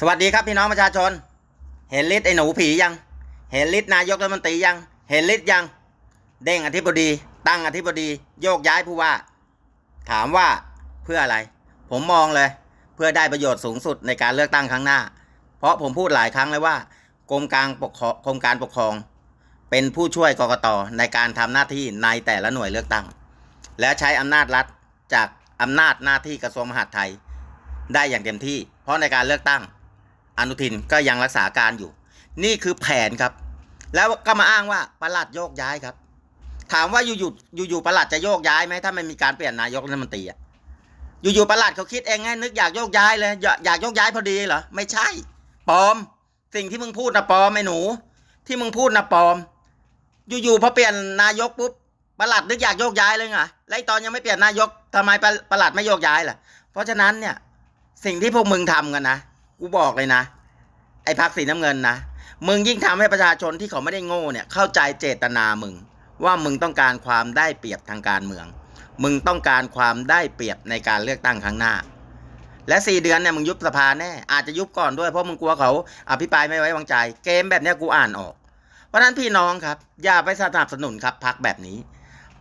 สวัสดีครับพี่น้องประชาชน เห็นลิสต์ไอ้หนูผียัง เห็นลิสต์นายกรัฐมนตรียัง เห็นลิสต์ยัง เด้งอธิบดี ตั้งอธิบดี โยกย้ายผู้ว่า ถามว่าเพื่ออะไร ผมมองเลย เพื่อได้ประโยชน์สูงสุดในการเลือกตั้งครั้งหน้า เพราะผมพูดหลายครั้งเลยว่ากรมการปกครองกรมการปกครอง เป็นผู้ช่วยกกตในการทำหน้าที่ในแต่ละหน่วยเลือกตั้ง และใช้อำนาจรัฐจากอำนาจหน้าที่กระทรวงมหาดไทย ได้อย่างเต็มที่ เพราะในการเลือกตั้ง อนุทินก็ยังรักษาการอยู่ นี่คือแผนครับ แล้วก็มาอ้างว่าประหลัดโยกย้ายครับ ถามว่าอยู่ๆอยู่ๆประหลัดจะโยกย้ายไหมถ้ามันมีการเปลี่ยนนายกรัฐมนตรีอะอยู่ๆประหลัดเขาคิดเองไงนึกอยากโยกย้ายเลยอยากโยกย้ายพอดีเหรอไม่ใช่ปลอม สิ่งที่มึงพูดนะปลอมไอ้หนู ที่มึงพูดนะปลอม อยู่ๆพอเปลี่ยนนายกปุ๊บประหลัดนึกอยากโยกย้ายเลยไงแล้วตอนยังไม่เปลี่ยนนายกทำไมประประหลัดไม่โยกย้ายล่ะ เพราะฉะนั้นเนี่ยสิ่งที่พวกมึงทำกันนะ กูบอกเลยนะ ไอ้พักสีน้ำเงินนะ มึงยิ่งทำให้ประชาชนที่เขาไม่ได้โง่เนี่ย เข้าใจเจตนามึง ว่ามึงต้องการความได้เปรียบทางการเมือง มึงต้องการความได้เปรียบในการเลือกตั้งครั้งหน้า และสี่เดือนเนี่ยมึงยุบสภาแน่อาจจะยุบก่อนด้วยเพราะมึงกลัวเขาอภิปรายไม่ไว้วางใจ เกมแบบเนี้ยกูอ่านออก เพราะนั้นพี่น้องครับ อย่าไปสนับสนุนครับพักแบบนี้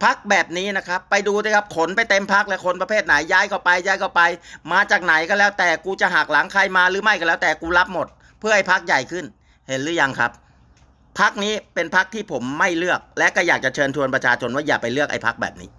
พักแบบนี้นะครับ ไปดูนะครับขนไปเต็มพักเลยคนประเภทไหนย้ายเข้าไปย้ายเข้าไป มาจากไหนก็แล้วแต่กูจะหักหลังใครมาหรือไม่ก็แล้วแต่กูรับหมด เพื่อให้พักใหญ่ขึ้น เห็นหรือยังครับพักนี้เป็นพักที่ผมไม่เลือก และก็อยากจะเชิญชวนประชาชนว่าอย่าไปเลือกไอ้พักแบบนี้